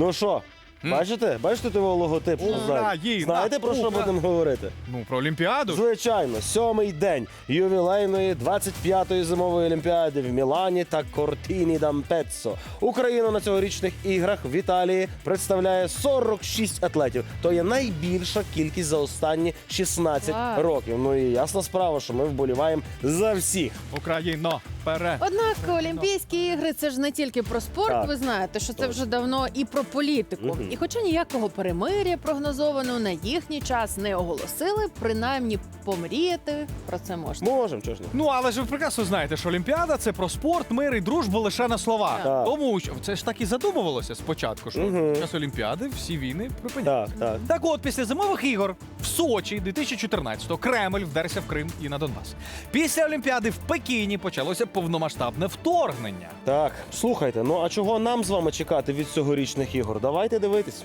Ну що, бачите? Бачите того логотип? Ура, Знаєте? їй, Знаєте, на, про що ура. будемо говорити? Ну, про Олімпіаду. Звичайно, сьомий день ювілейної 25-ї зимової олімпіади в Мілані та Кортіні d'Ampezzo. Україна на цьогорічних іграх в Італії представляє 46 атлетів. То є найбільша кількість за останні 16 Вау. років. Ну і ясна справа, що ми вболіваємо за всіх. Україно, вперед. Однак Олімпійські ігри це ж не тільки про спорт. Так. Ви знаєте, що це вже давно і про політику. Мгм. І хоча ніякого перемир'я прогнозовано на їхній час не оголосили, принаймні помріяти про це можна. Можемо, чого ж ні? Ну, але ж ви прекрасно знаєте, що Олімпіада це про спорт, мир і дружбу лише на словах. Так. Тому що це ж так і задумувалося спочатку, що Мгм. під час Олімпіади всі війни припиняються. Так, так. Так от, після зимових ігор в Сочі 2014-го Кремль вдерся в Крим і на Донбас. Після Олімпіади в Пекіні почалося повномасштабне вторгнення. Так, слухайте, ну а чого нам з вами чекати від цьогорічних ігор? Давайте дивитись.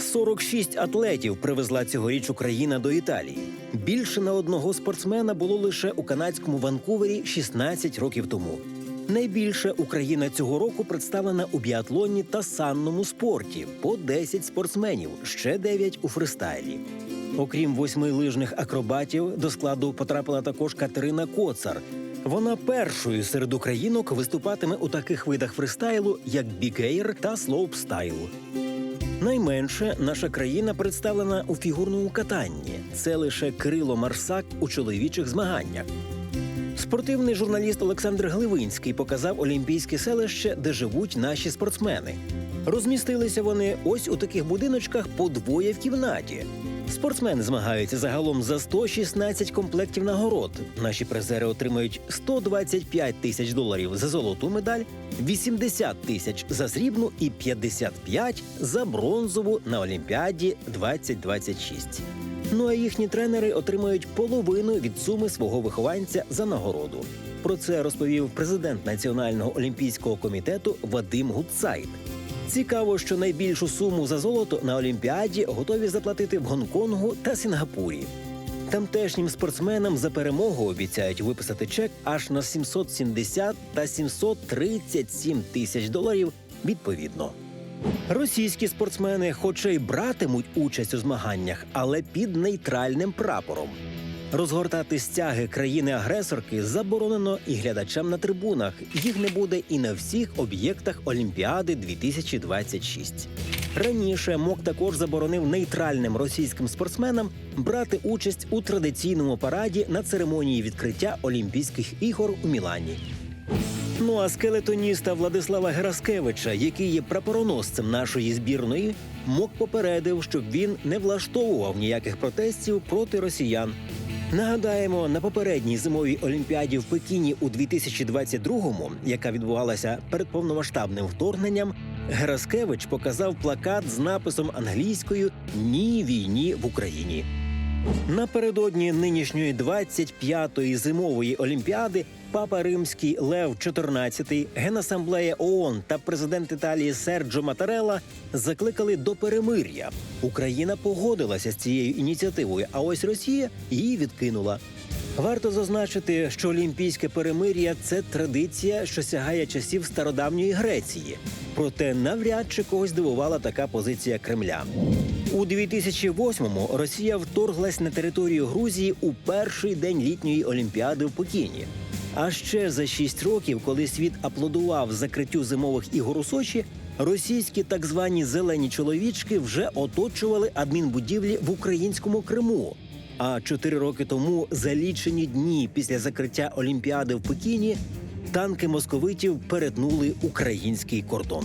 46 атлетів привезла цьогоріч Україна до Італії. Більше на одного спортсмена було лише у канадському Ванкувері 16 років тому. Найбільше Україна цього року представлена у біатлоні та санному спорті по 10 спортсменів, ще 9 у фристайлі. Окрім восьми лижних акробатів, до складу потрапила також Катерина Коцар. Вона першою серед українок виступатиме у таких видах фристайлу, як бігейр та слоупстайл. Найменше наша країна представлена у фігурному катанні. Це лише Кирило Марсак у чоловічих змаганнях. Спортивний журналіст Олександр Гливинський показав олімпійське селище, де живуть наші спортсмени. Розмістилися вони ось у таких будиночках по двоє в кімнаті. Спортсмени змагаються загалом за 116 комплектів нагород. Наші призери отримають 125 тисяч доларів за золоту медаль, 80 тисяч за срібну і 55 за бронзову на Олімпіаді 2026. Ну а їхні тренери отримають половину від суми свого вихованця за нагороду. Про це розповів президент Національного олімпійського комітету Вадим Гудсайд. Цікаво, що найбільшу суму за золото на Олімпіаді готові заплатити в Гонконгу та Сінгапурі. Тамтешнім спортсменам за перемогу обіцяють виписати чек аж на 770 та 737 тисяч доларів відповідно. Російські спортсмени, хоча й братимуть участь у змаганнях, але під нейтральним прапором. Розгортати стяги країни-агресорки заборонено і глядачам на трибунах. Їх не буде і на всіх об'єктах Олімпіади 2026. Раніше МОК також заборонив нейтральним російським спортсменам брати участь у традиційному параді на церемонії відкриття Олімпійських ігор у Мілані. Ну а скелетоніста Владислава Гераскевича, який є прапороносцем нашої збірної, МОК попередив, щоб він не влаштовував ніяких протестів проти росіян. Нагадаємо, на попередній зимовій олімпіаді в Пекіні у 2022-му, яка відбувалася перед повномасштабним вторгненням, Гераскевич показав плакат з написом англійською Ні війні в Україні. Напередодні нинішньої 25-ї зимової олімпіади папа римський Лев XIV, генасамблея ООН та президент Італії Серджо Матарелла закликали до перемир'я. Україна погодилася з цією ініціативою, а ось Росія її відкинула. Варто зазначити, що олімпійське перемир'я це традиція, що сягає часів стародавньої Греції. Проте навряд чи когось здивувала така позиція Кремля. У 2008-му Росія вторглась на територію Грузії у перший день літньої олімпіади в Пекіні. А ще за шість років, коли світ аплодував закриттю зимових ігор у Сочі, російські так звані зелені чоловічки вже оточували адмінбудівлі в українському Криму. А чотири роки тому, за лічені дні після закриття Олімпіади в Пекіні, танки московитів перетнули український кордон.